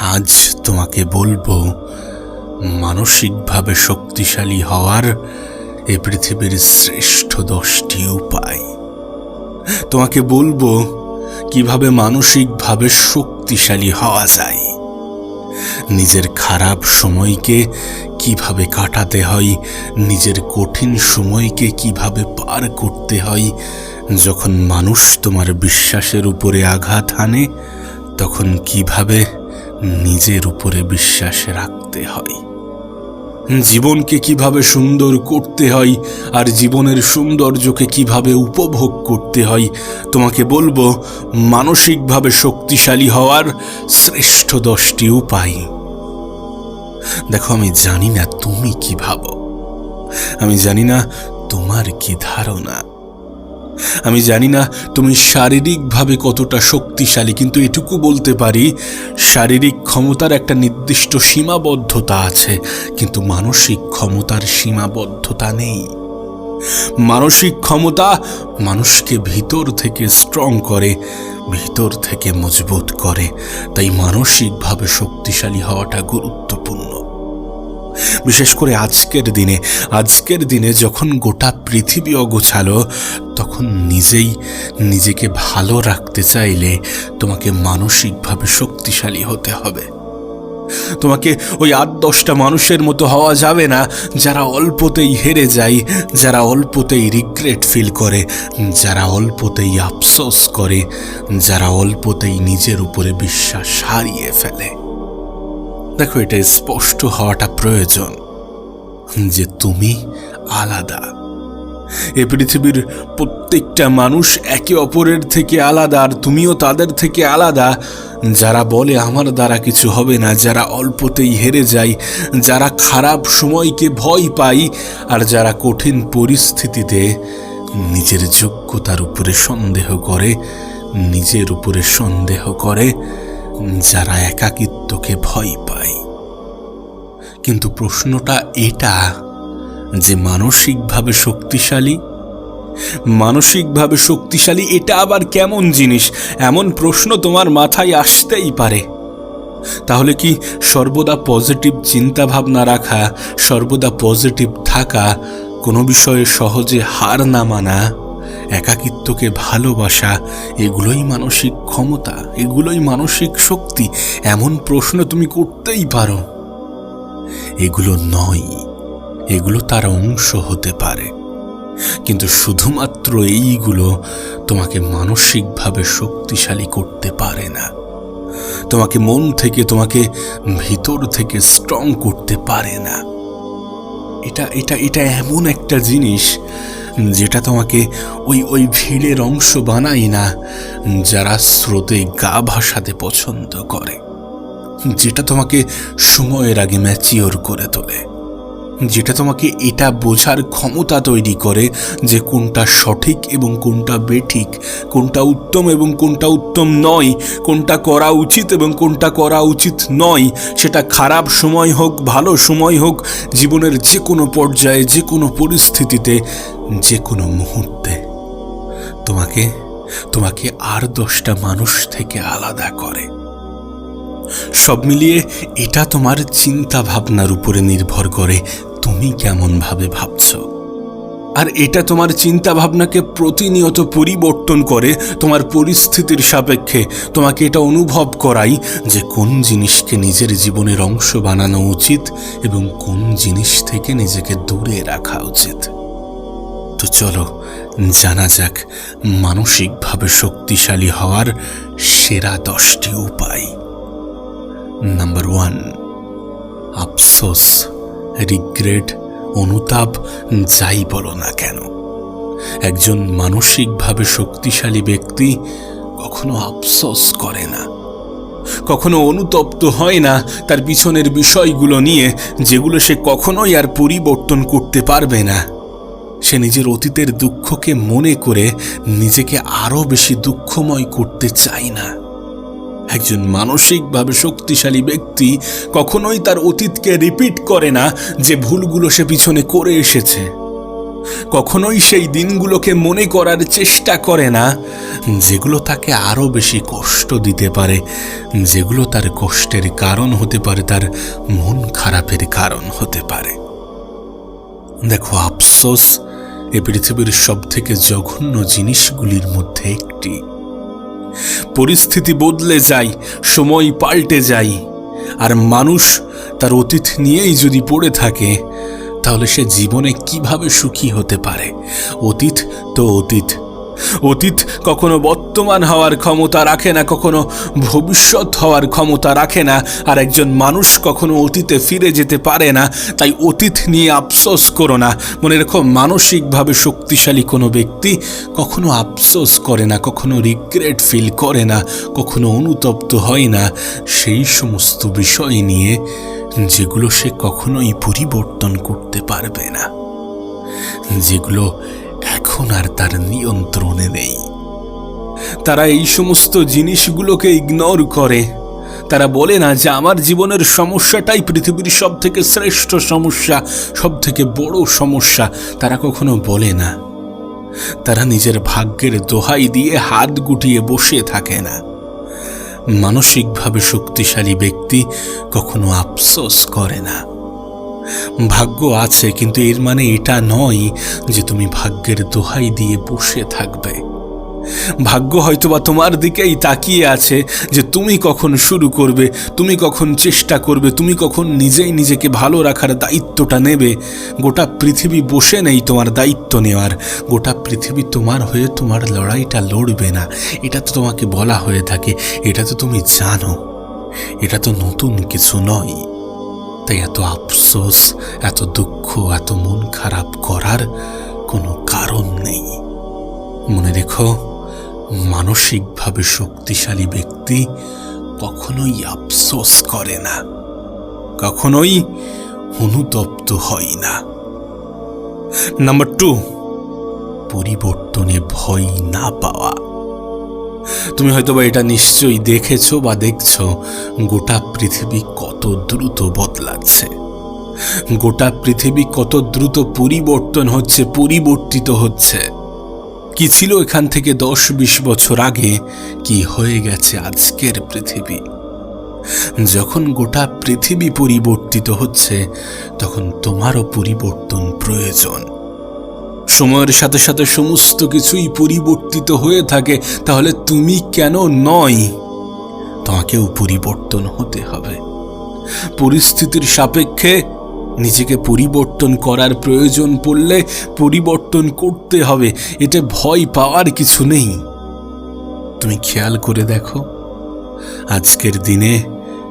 আজ তোমাকে বলব, মানসিকভাবে শক্তিশালী হওয়ার এ পৃথিবীর শ্রেষ্ঠ দশটি উপায়। তোমাকে বলব, কীভাবে মানসিকভাবে শক্তিশালী হওয়া যায়। নিজের খারাপ সময়কে কীভাবে কাটাতে হয়, নিজের কঠিন সময়কে কীভাবে পার করতে হয়, যখন মানুষ তোমার বিশ্বাসের উপরে আঘাত হানে, তখন কীভাবে নিজের উপরে বিশ্বাস রাখতে হয়। জীবনকে কীভাবে সুন্দর করতে হয় আর জীবনের সৌন্দর্যকে কীভাবে উপভোগ করতে হয়, তোমাকে বলব, মানসিকভাবে শক্তিশালী হওয়ার শ্রেষ্ঠ দশটি উপায়। দেখো, আমি জানি না তুমি কি ভাবো। আমি জানি না তোমার কি ধারণা। আমি জানি না তুমি শারীরিকভাবে কতটা শক্তিশালী, কিন্তু এটুকু বলতে পারি, শারীরিক ক্ষমতার একটা নির্দিষ্ট সীমাবদ্ধতা আছে, কিন্তু মানসিক ক্ষমতার সীমাবদ্ধতা নেই। মানসিক ক্ষমতা মানুষকে ভিতর থেকে স্ট্রং করে, ভিতর থেকে মজবুত করে, তাই মানসিকভাবে শক্তিশালী হওয়াটা গুরুত্বপূর্ণ। বিশেষ করে আজকের দিনে। আজকের দিনে যখন গোটা পৃথিবী অগোছালো, তখন নিজেই নিজেকে ভালো রাখতে চাইলে তোমাকে মানসিকভাবে শক্তিশালী হতে হবে। তোমাকে ওই আট দশটা মানুষের মতো হওয়া যাবে না, যারা অল্পতেই হেরে যায়, যারা অল্পতেই রিগ্রেট ফিল করে, যারা অল্পতেই আফসোস করে, যারা অল্পতেই নিজের উপরে বিশ্বাস হারিয়ে ফেলে। দেখো এটা স্পষ্ট হওয়াটা প্রয়োজন যে তুমি আলাদা। এ পৃথিবীর প্রত্যেকটা মানুষ একে অপরের থেকে আলাদা আর তুমিও তাদের থেকে আলাদা। যারা বলে, আমার দ্বারা কিছু হবে না, যারা অল্পতেই হেরে যায়, যারা খারাপ সময়কে ভয় পাই আর যারা কঠিন পরিস্থিতিতে নিজের যোগ্যতার উপরে সন্দেহ করে, নিজের উপরে সন্দেহ করে যারা একাকিত্বকে ভয় পায়। কিন্তু প্রশ্নটা এটা যে মানসিকভাবে শক্তিশালী? মানসিকভাবে শক্তিশালী এটা আবার কেমন জিনিস? এমন প্রশ্ন তোমার মাথায় আসতেই পারে। তাহলে কি সর্বদা পজিটিভ চিন্তা ভাবনা রাখা, সর্বদা পজিটিভ থাকা কোনো বিষয়ে সহজে হার না মানা? একাকিত্বকে ভালোবাসা, এগুলোই মানসিক ক্ষমতা, এগুলোই মানসিক শক্তি, এমন প্রশ্ন তুমি করতেই পারো। এগুলো নয়, এগুলো তার অংশ হতে পারে। কিন্তু শুধুমাত্র এইগুলো তোমাকে মানসিকভাবে শক্তিশালী করতে পারে না। তোমাকে মন থেকে, তোমাকে ভিতর থেকে স্ট্রং করতে পারে না। এটা এটা এটা এমন একটা জিনিস যেটা তোমাকে ওই ওই ভিড়ের অংশ বানাই না, যারা স্রোতে গা ভাসাতে পছন্দ করে, যেটা তোমাকে সময়ের আগে ম্যাচিওর করে তোলে। যেটা তোমাকে এটা বোঝার ক্ষমতা তৈরি করে যে কোনটা সঠিক এবং কোনটা বেঠিক, কোনটা উত্তম এবং কোনটা উত্তম নয়, কোনটা করা উচিত এবং কোনটা করা উচিত নয়, সেটা খারাপ সময় হোক, ভালো সময় হোক, জীবনের যে কোনো পর্যায়ে যে কোনো পরিস্থিতিতে যে কোনো মুহূর্তে। তোমাকে তোমাকে আর দশটা মানুষ থেকে আলাদা করে। সব মিলিয়ে এটা তোমার চিন্তা ভাবনার উপরে নির্ভর করে। তুমি কেমন ভাবে ভাবছ? আর এটা তোমার চিন্তা ভাবনাকে প্রতিনিয়ত পরিবর্তন করে, তোমার পরিস্থিতির সাপেক্ষে তোমাকে এটা অনুভব করাই যে কোন জিনিসকে নিজের জীবনের অংশ বানানো উচিত এবং কোন জিনিস থেকে নিজেকে দূরে রাখা উচিত। তো চলো, জানা যাক মানসিকভাবে শক্তিশালী হওয়ার সেরা দশটি উপায়। নাম্বার ওয়ান আফসোস রিগ্রেট অনুতাপ, যাই বলো না কেন। একজন মানসিকভাবে শক্তিশালী ব্যক্তি কখনো আফসোস করে না। কখনো অনুতপ্ত হয় না তার পিছনের বিষয়গুলো নিয়ে, যেগুলো সে কখনোই আর পরিবর্তন করতে পারবে না। সে নিজের অতীতের দুঃখকে মনে করে নিজেকে আরও বেশি দুঃখময় করতে চায় না। একজন মানসিকভাবে শক্তিশালী ব্যক্তি কখনোই তার অতীতকে রিপিট করে না যে ভুলগুলো সে পিছনে করে এসেছে। কখনোই সেই দিনগুলোকে মনে করার চেষ্টা করে না যেগুলো তাকে আরও বেশি কষ্ট দিতে পারে, যেগুলো তার কষ্টের কারণ হতে পারে, তার মন খারাপের কারণ হতে পারে। দেখো, আফসোস এ পৃথিবীর সব থেকে জঘন্য জিনিসগুলির মধ্যে একটি। পরিস্থিতি বদলে যায়, সময় পাল্টে যায়। আর মানুষ তার অতীত নিয়েই যদি পড়ে থাকে, তাহলে সে জীবনে কীভাবে সুখী হতে পারে? অতীত তো অতীত। অতীত কখনো বর্তমান হওয়ার ক্ষমতা রাখে না, কখনো ভবিষ্যৎ হওয়ার ক্ষমতা রাখে না। আর একজন মানুষ কখনো অতীতে ফিরে যেতে পারে না, তাই অতীত নিয়ে আফসোস করো না। মনে রেখো, মানসিকভাবে শক্তিশালী কোনো ব্যক্তি কখনো আফসোস করে না, কখনো রিগ্রেট ফিল করে না, কখনো অনুতপ্ত হয় না। সেই সমস্ত বিষয় নিয়ে যেগুলো সে কখনোই পরিবর্তন করতে পারবে না, যেগুলো এখন আর তার নিয়ন্ত্রণে নেই। তারা এই সমস্ত জিনিসগুলোকে ইগনোর করে। তারা বলে না যে আমার জীবনের সমস্যাটাই পৃথিবীর সব থেকে শ্রেষ্ঠ সমস্যা সব থেকে বড় সমস্যা। তারা কখনো বলে না। তারা নিজের ভাগ্যের দোহাই দিয়ে হাত গুটিয়ে বসে থাকে না। মানসিকভাবে শক্তিশালী ব্যক্তি কখনো আফসোস করে না। ভাগ্য আছে, কিন্তু এর মানে এটা নয় যে তুমি ভাগ্যের দোহাই দিয়ে বসে থাকবে। ভাগ্য হয়তোবা তোমার দিকেই তাকিয়ে আছে যে তুমি কখন শুরু করবে, তুমি কখন চেষ্টা করবে, তুমি কখন নিজেই নিজেকে ভালো রাখার দায়িত্বটা নেবে। গোটা পৃথিবী বসে নেই তোমার দায়িত্ব নেওয়ার, গোটা পৃথিবী তোমার হয়ে তোমার লড়াইটা লড়বে না। এটা তো তোমাকে বলা হয়ে থাকে, এটা তো তুমি জানো, এটা তো নতুন কিছু নয়। তাই এত আফসোস, এত দুঃখ, এত মন খারাপ করার কোনো কারণ নেই। মনে রেখো, মানসিকভাবে শক্তিশালী ব্যক্তি কখনোই আফসোস করে না, কখনোই অনুতপ্ত হয় না। নাম্বার টু, পরিবর্তনে ভয় না পাওয়া। তুমি হয়তোবা এটা নিশ্চয়ই দেখেছ বা দেখছ। গোটা পৃথিবী কত দ্রুত বদলাচ্ছে। গোটা পৃথিবী কত দ্রুত পরিবর্তন হচ্ছে, পরিবর্তিত হচ্ছে। কি ছিল এখান থেকে দশ বিশ বছর আগে, কি হয়ে গেছে আজকের পৃথিবী? যখন গোটা পৃথিবী পরিবর্তিত হচ্ছে, তখন তোমারও পরিবর্তন প্রয়োজন। সময়ের সাথে সাথে সমস্ত কিছুই পরিবর্তিত হয়ে থাকে, তাহলে তুমি কেন নয়? তোমাকেও পরিবর্তন হতে হবে। পরিস্থিতির সাপেক্ষে নিজেকে পরিবর্তন করার প্রয়োজন পড়লে পরিবর্তন করতে হবে, এতে ভয় পাওয়ার কিছু নেই। তুমি খেয়াল করে দেখো, আজকের দিনে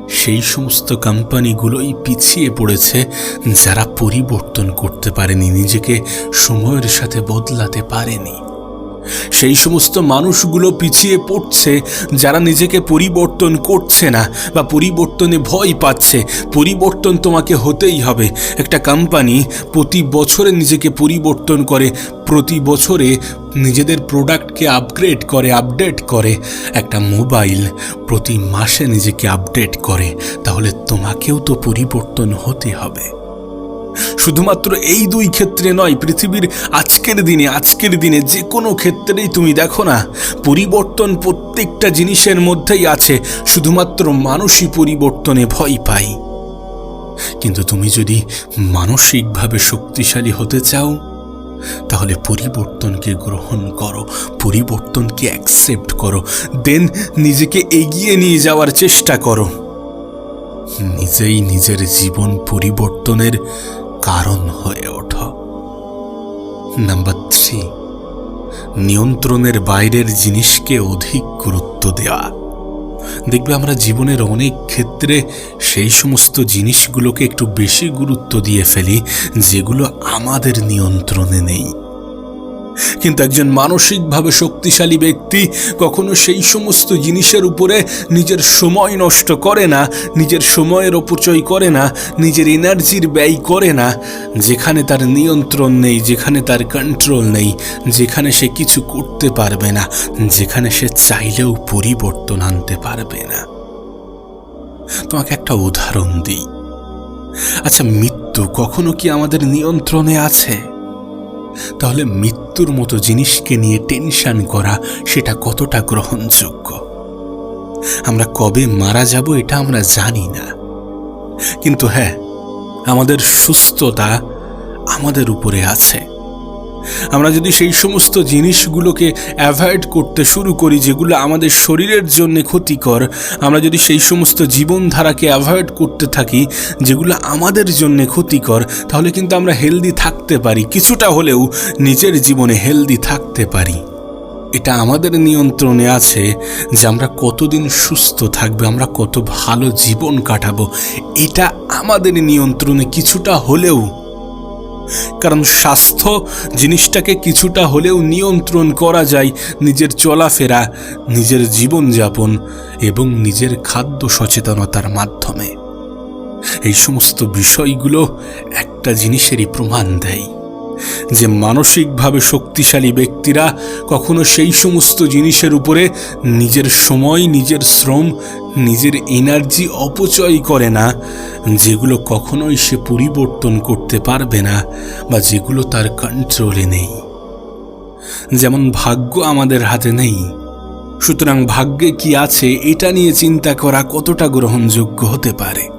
সেই সমস্ত কোম্পানিগুলোই পিছিয়ে পড়েছে যারা পরিবর্তন করতে পারেনি, নিজেকে সময়ের সাথে বদলাতে পারেনি। সেই সমস্ত মানুষগুলো পিছিয়ে পড়ছে যারা নিজেকে পরিবর্তন করছে না বা পরিবর্তনে ভয় পাচ্ছে। পরিবর্তন তোমাকে হতেই হবে। একটা কোম্পানি প্রতি বছরে নিজেকে পরিবর্তন করে, প্রতি বছরে নিজেদের প্রোডাক্টকে আপগ্রেড করে আপডেট করে একটা মোবাইল প্রতি মাসে নিজেকে আপডেট করে, তাহলে তোমাকেও তো পরিবর্তন হতে হবে। শুধুমাত্র এই দুই ক্ষেত্রে নয়, পৃথিবীর আজকের দিনে আজকের দিনে যে কোনো ক্ষেত্রেই তুমি দেখো না, পরিবর্তন প্রত্যেকটা জিনিসের মধ্যেই আছে, শুধুমাত্র মানুষই পরিবর্তনে ভয় পায়। কিন্তু তুমি যদি মানসিকভাবে শক্তিশালী হতে চাও তাহলে পরিবর্তনকে গ্রহণ করো, পরিবর্তনকে অ্যাকসেপ্ট করো দেন নিজেকে এগিয়ে নিয়ে যাওয়ার চেষ্টা করো। নিজেই নিজের জীবন পরিবর্তনের কারণ হয়ে ওঠো। নাম্বার থ্রি নিয়ন্ত্রণের বাইরের জিনিসকে অধিক গুরুত্ব দেওয়া। দেখবে আমরা জীবনের অনেক ক্ষেত্রে সেই সমস্ত জিনিসগুলোকে একটু বেশি গুরুত্ব দিয়ে ফেলি, যেগুলো আমাদের নিয়ন্ত্রণে নেই। কিন্তু একজন মানসিকভাবে শক্তিশালী ব্যক্তি কখনো সেই সমস্ত জিনিসের উপরে নিজের সময় নষ্ট করে না, নিজের সময়ের অপচয় করে না, নিজের এনার্জির ব্যয় করে না। যেখানে তার নিয়ন্ত্রণ নেই, যেখানে তার কন্ট্রোল নেই, যেখানে সে কিছু করতে পারবে না, যেখানে সে চাইলেও পরিবর্তন আনতে পারবে না। তোমাকে একটা উদাহরণ দিই। আচ্ছা মৃত্যু কখনো কি আমাদের নিয়ন্ত্রণে আছে? তাহলে মৃত্যুর মতো জিনিসকে নিয়ে টেনশন করা সেটা কতটা গ্রহণযোগ্য? আমরা কবে মারা যাব এটা আমরা জানি না। কিন্তু হ্যাঁ আমাদের সুস্থতা আমাদের উপরে আছে। আমরা যদি সেই সমস্ত জিনিসগুলোকে অ্যাভয়েড করতে শুরু করি, যেগুলো আমাদের শরীরের জন্য ক্ষতিকর, আমরা যদি সেই সমস্ত জীবনধারাকে অ্যাভয়েড করতে থাকি, যেগুলো আমাদের জন্য ক্ষতিকর, তাহলে কিন্তু আমরা হেলদি থাকতে পারি। কিছুটা হলেও নিজের জীবনে হেলদি থাকতে পারি। এটা আমাদের নিয়ন্ত্রণে আছে যে আমরা কতদিন সুস্থ থাকবে, আমরা কত ভালো জীবন কাটাবো। এটা আমাদের নিয়ন্ত্রণে কিছুটা হলেও কারণ স্বাস্থ্য জিনিসটাকে কিছুটা হলেও নিয়ন্ত্রণ করা যায় নিজের চলাফেরা, নিজের জীবনযাপন এবং নিজের খাদ্য সচেতনতার মাধ্যমে। এই সমস্ত বিষয়গুলো একটা জিনিসেরই প্রমাণ দেয় যে মানসিকভাবে শক্তিশালী ব্যক্তিরা কখনো সেই সমস্ত জিনিসের উপরে নিজের সময়, নিজের শ্রম নিজের এনার্জি অপচয় করে না, যেগুলো কখনোই সে পরিবর্তন করতে পারবে না বা যেগুলো তার কন্ট্রোলে নেই। যেমন ভাগ্য আমাদের হাতে নেই। সুতরাং ভাগ্যে কি আছে এটা নিয়ে চিন্তা করা কতটা গ্রহণযোগ্য হতে পারে?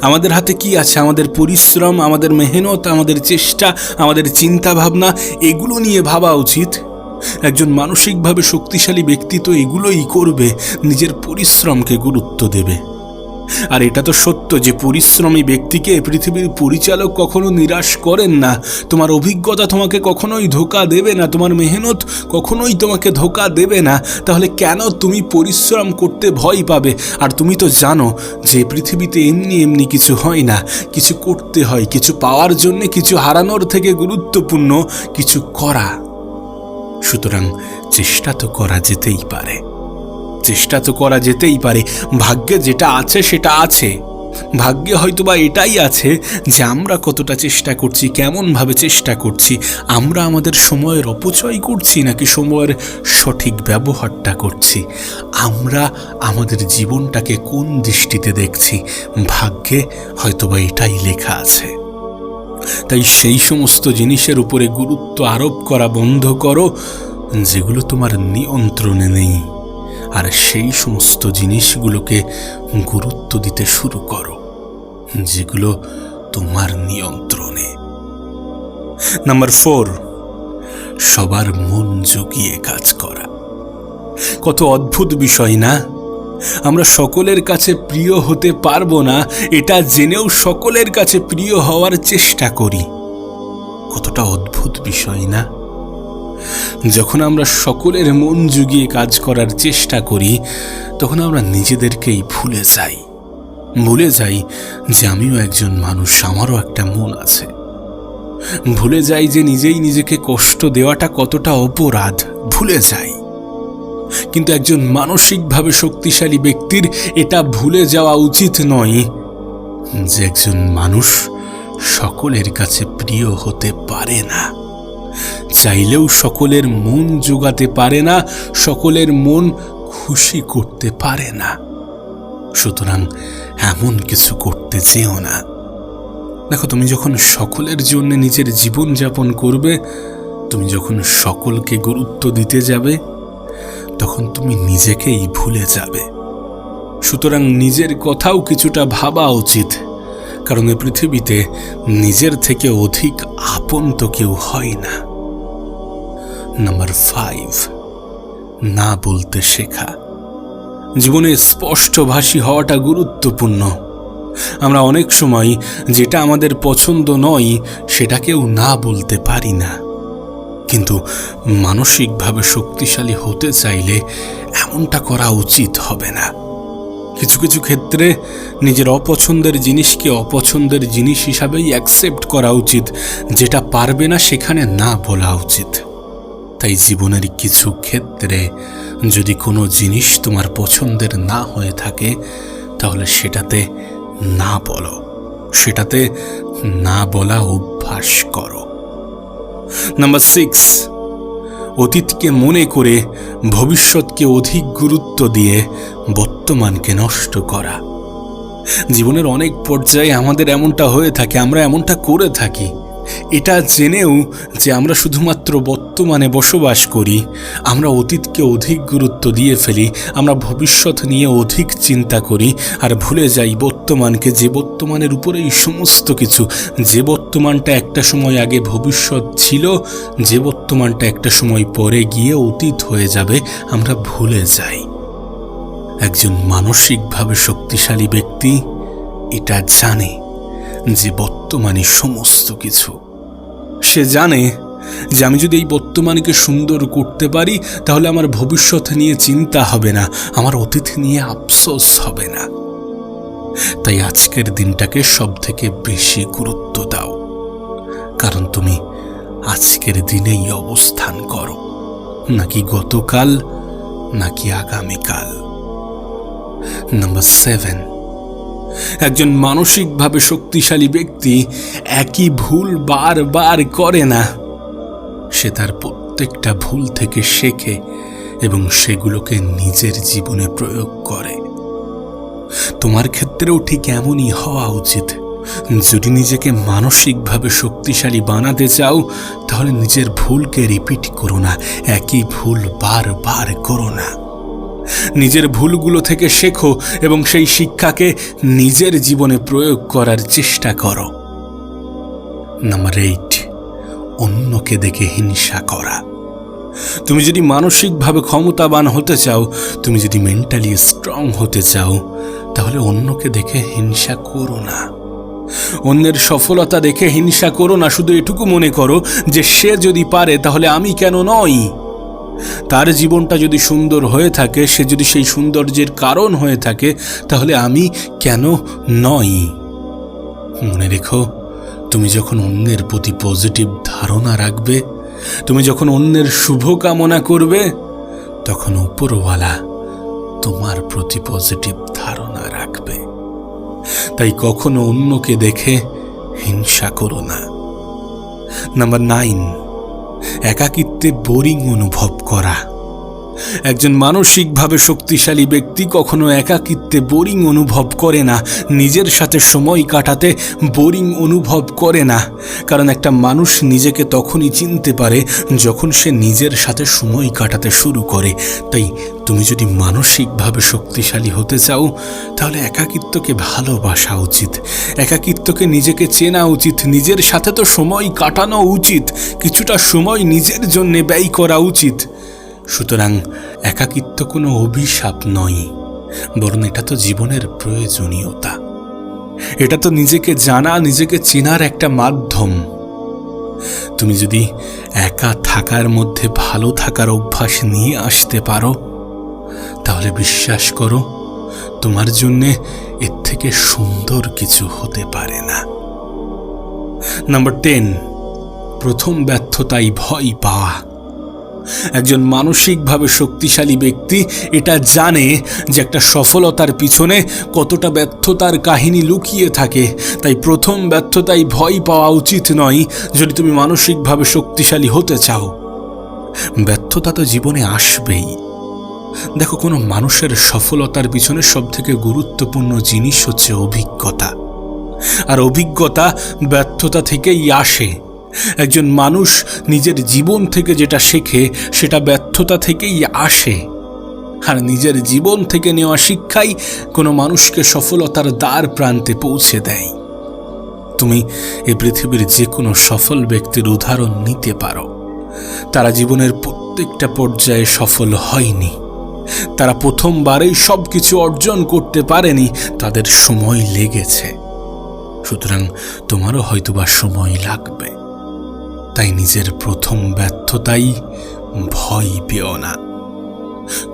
আমাদের হাতে কি আছে? আমাদের পরিশ্রম, আমাদের মেহনত, আমাদের চেষ্টা, আমাদের চিন্তা ভাবনা এগুলো নিয়ে ভাবা উচিত। একজন মানসিকভাবে শক্তিশালী ব্যক্তি তো এগুলোই করবে, নিজের পরিশ্রমকে গুরুত্ব দেবে। আর এটা তো সত্য যে পরিশ্রমী ব্যক্তিকে পৃথিবীর পরিচালক কখনো নিরাশ করেন না। তোমার অভিজ্ঞতা তোমাকে কখনোই ধোকা দেবে না, তোমার মেহনত কখনোই তোমাকে ধোকা দেবে না। তাহলে কেন তুমি পরিশ্রম করতে ভয় পাবে? আর তুমি তো জানো যে পৃথিবীতে এমনি এমনি কিছু হয় না। কিছু করতে হয়, কিছু পাওয়ার জন্য কিছু হারানোর থেকে গুরুত্বপূর্ণ, কিছু করা। সুতরাং চেষ্টা তো করা যেতেই পারে। চেষ্টা তো করা যেতেই পারে। ভাগ্যে যেটা আছে, সেটা আছে। ভাগ্যে হয়তো বা এটাই আছে যে আমরা কতটা চেষ্টা করছি, কেমনভাবে চেষ্টা করছি, আমরা আমাদের সময়ের অপচয় করছি নাকি সময়ের সঠিক ব্যবহারটা করছি। আমরা আমাদের জীবনটাকে কোন দৃষ্টিতে দেখছি? ভাগ্যে হয়তোবা এটাই লেখা আছে। তাই সেই সমস্ত জিনিসের উপরে গুরুত্ব আরোপ করা বন্ধ করো, যেগুলো তোমার নিয়ন্ত্রণে নেই। আর সেই সমস্ত জিনিসগুলোকে গুরুত্ব দিতে শুরু করো, যেগুলো তোমার নিয়ন্ত্রণে। নাম্বার ফোর, সবার মন জুগিয়ে কাজ করা। কত অদ্ভুত বিষয় না? আমরা সকলের কাছে প্রিয় হতে পারব না, এটা জেনেও সকলের কাছে প্রিয় হওয়ার চেষ্টা করি। কতটা অদ্ভুত বিষয় না? যখন আমরা সকলের মন জুগিয়ে কাজ করার চেষ্টা করি, তখন আমরা নিজেদেরকেই ভুলে যাই। ভুলে যাই যে আমিও একজন মানুষ, আমারও একটা মন আছে। ভুলে যাই যে নিজেই নিজেকে কষ্ট দেওয়াটা কতটা অপরাধ, ভুলে যাই। কিন্তু একজন মানসিকভাবে শক্তিশালী ব্যক্তির এটা ভুলে যাওয়া উচিত নয় যে একজন মানুষ সকলের কাছে প্রিয় হতে পারে না। চাইলেও সকলের মন জোগাতে পারে না, সকলের মন খুশি করতে পারে না। সুতরাং এমন কিছু করতে চেও না। দেখো, তুমি যখন সকলের জন্য নিজের জীবন যাপন করবে, তুমি যখন সকলকে গুরুত্ব দিতে যাবে তখন তুমি নিজেকেই ভুলে যাবে। সুতরাং নিজের কথাও কিছুটা ভাবা উচিত, কারণ এই পৃথিবীতে নিজের থেকে অধিক আপন তো কেউ হয় না। নাম্বার ফাইভ, না বলতে শেখা। জীবনে স্পষ্টভাষী হওয়াটা গুরুত্বপূর্ণ। আমরা অনেক সময় যেটা আমাদের পছন্দ নয়, সেটাকেও না বলতে পারি না। কিন্তু মানসিকভাবে শক্তিশালী হতে চাইলে এমনটা করা উচিত হবে না। কিছু কিছু ক্ষেত্রে নিজের অপছন্দের জিনিসকে অপছন্দের জিনিস হিসাবেই অ্যাকসেপ্ট করা উচিত, যেটা পারবে না সেখানে না বলা উচিত। তাই জীবনের কিছু ক্ষেত্রে যদি কোনো জিনিস তোমার পছন্দের না হয়ে থাকে, তাহলে সেটাতে না বলো। সেটাতে না বলা অভ্যাস করো। নাম্বার সিক্স অতীতকে মনে করে ভবিষ্যৎকে অধিক গুরুত্ব দিয়ে বর্তমানকে নষ্ট করা। জীবনের অনেক পর্যায়ে আমাদের এমনটা হয়ে থাকে, আমরা এমনটা করে থাকি। এটা জেনেও যে আমরা শুধুমাত্র বর্তমানে বসবাস করি, আমরা অতীতকে অধিক গুরুত্ব দিয়ে ফেলি, আমরা ভবিষ্যৎ নিয়ে অধিক চিন্তা করি, আর ভুলে যাই বর্তমানকে, যে বর্তমানের উপরেই সমস্ত কিছু, যে বর্তমানটা একটা সময় আগে ভবিষ্যৎ ছিল, যে বর্তমানটা একটা সময় পরে গিয়ে অতীত হয়ে যাবে, আমরা ভুলে যাই। একজন মানসিকভাবে শক্তিশালী ব্যক্তি এটা জানে। যে বর্তমানে সমস্ত কিছু। সে জানে যে আমি যদি এই বর্তমানকে সুন্দর করতে পারি, তাহলে আমার ভবিষ্যৎ নিয়ে চিন্তা হবে না, আমার অতীত নিয়ে আফসোস হবে না। তাই আজকের দিনটাকে সব থেকে বেশি গুরুত্ব দাও। কারণ তুমি আজকের দিনেই অবস্থান করো, নাকি গতকাল, নাকি আগামীকাল। Number seven. একজন মানসিকভাবে শক্তিশালী ব্যক্তি একই ভুল বারবার করে না। সে তার প্রত্যেকটা ভুল থেকে শেখে এবং সেগুলোকে নিজের জীবনে প্রয়োগ করে। তোমার ক্ষেত্রেও ঠিক এমনই হওয়া উচিত। যদি নিজেকে মানসিকভাবে শক্তিশালী বানাতে চাও, তাহলে নিজের ভুলকে রিপিট করো না, একই ভুল বারবার করো না। নিজের ভুলগুলো থেকে শেখো এবং সেই শিক্ষাকে নিজের জীবনে প্রয়োগ করার চেষ্টা করো। নাম্বার এইট অন্যকে দেখে হিংসা করা। তুমি যদি মানসিকভাবে ক্ষমতাবান হতে চাও, তুমি যদি মেন্টালি স্ট্রং হতে চাও, তাহলে অন্যকে দেখে হিংসা করো না। অন্যের সফলতা দেখে হিংসা করো না, শুধু এটুকু মনে করো যে সে যদি পারে, তাহলে আমি কেন নই? তার জীবনটা যদি সুন্দর হয়ে থাকে, সে যদি সেই সৌন্দর্যের কারণ হয়ে থাকে, তাহলে আমি কেন নই? মনে রেখো, তুমি যখন অন্যের প্রতি পজিটিভ ধারণা রাখবে, তুমি যখন অন্যের শুভ কামনা করবে, তখন উপরওয়ালা তোমার প্রতি পজিটিভ ধারণা রাখবে। তাই কখনো অন্যকে দেখে হিংসা করো না। নাম্বার নাইন একাকিত্বে বোরিং অনুভব করা। একজন মানসিকভাবে শক্তিশালী ব্যক্তি কখনো একাকিত্বে বোরিং অনুভব করে না, নিজের সাথে সময় কাটাতে বোরিং অনুভব করে না। কারণ একটা মানুষ নিজেকে তখনই চিনতে পারে যখন সে নিজের সাথে সময় কাটাতে শুরু করে। তাই তুমি যদি মানসিকভাবে শক্তিশালী হতে চাও, তাহলে একাকিত্বকে ভালোবাসা উচিত। একাকিত্বকে নিজেকে চেনা উচিত, নিজের সাথে তো সময় কাটানো উচিত, কিছুটা সময় নিজের জন্য ব্যয় করা উচিত। সুতরাং একাকিত্ব কোনো অভিশাপ নয়, বরং এটা তো জীবনের প্রয়োজনীয়তা। এটা তো নিজেকে জানা, নিজেকে চেনার একটা মাধ্যম। তুমি যদি একা থাকার মধ্যে ভালো থাকার অভ্যাস নিয়ে আসতে পারো, তাহলে বিশ্বাস করো, তোমার জন্যে এর থেকে সুন্দর কিছু হতে পারে না। নাম্বার টেন, প্রথম ব্যর্থতাই ভয় পাওয়া। একজন মানসিকভাবে শক্তিশালী ব্যক্তি এটা জানে যে একটা সফলতার পিছনে কতটা ব্যর্থতার কাহিনী লুকিয়ে থাকে। তাই প্রথম ব্যর্থতাই ভয় পাওয়া উচিত নয় যদি তুমি মানসিকভাবে শক্তিশালী হতে চাও। ব্যর্থতা তো জীবনে আসবেই। দেখো, কোনো মানুষের সফলতার পিছনে সবথেকে গুরুত্বপূর্ণ জিনিস হচ্ছে অভিজ্ঞতা। আর অভিজ্ঞতা ব্যর্থতা থেকেই আসে। একজন মানুষ নিজের জীবন থেকে যেটা শেখে, সেটা ব্যর্থতা থেকেই আসে। আর নিজের জীবন থেকে নেওয়া শিক্ষাই কোনো মানুষকে সফলতার দ্বার প্রান্তে পৌঁছে দেয়। তুমি এ পৃথিবীর যে কোনো সফল ব্যক্তির উদাহরণ নিতে পারো। তারা জীবনের প্রত্যেকটা পর্যায়ে সফল হয়নি। তারা প্রথমবারেই সব কিছু অর্জন করতে পারেনি, তাদের সময় লেগেছে। সুতরাং তোমারও হয়তোবা সময় লাগবে। তাই নিজের প্রথম ব্যর্থতাই ভয় পেও না।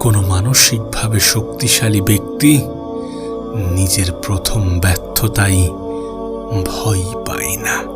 কোনো মানসিকভাবে শক্তিশালী ব্যক্তি নিজের প্রথম ব্যর্থতাই ভয় পায় না।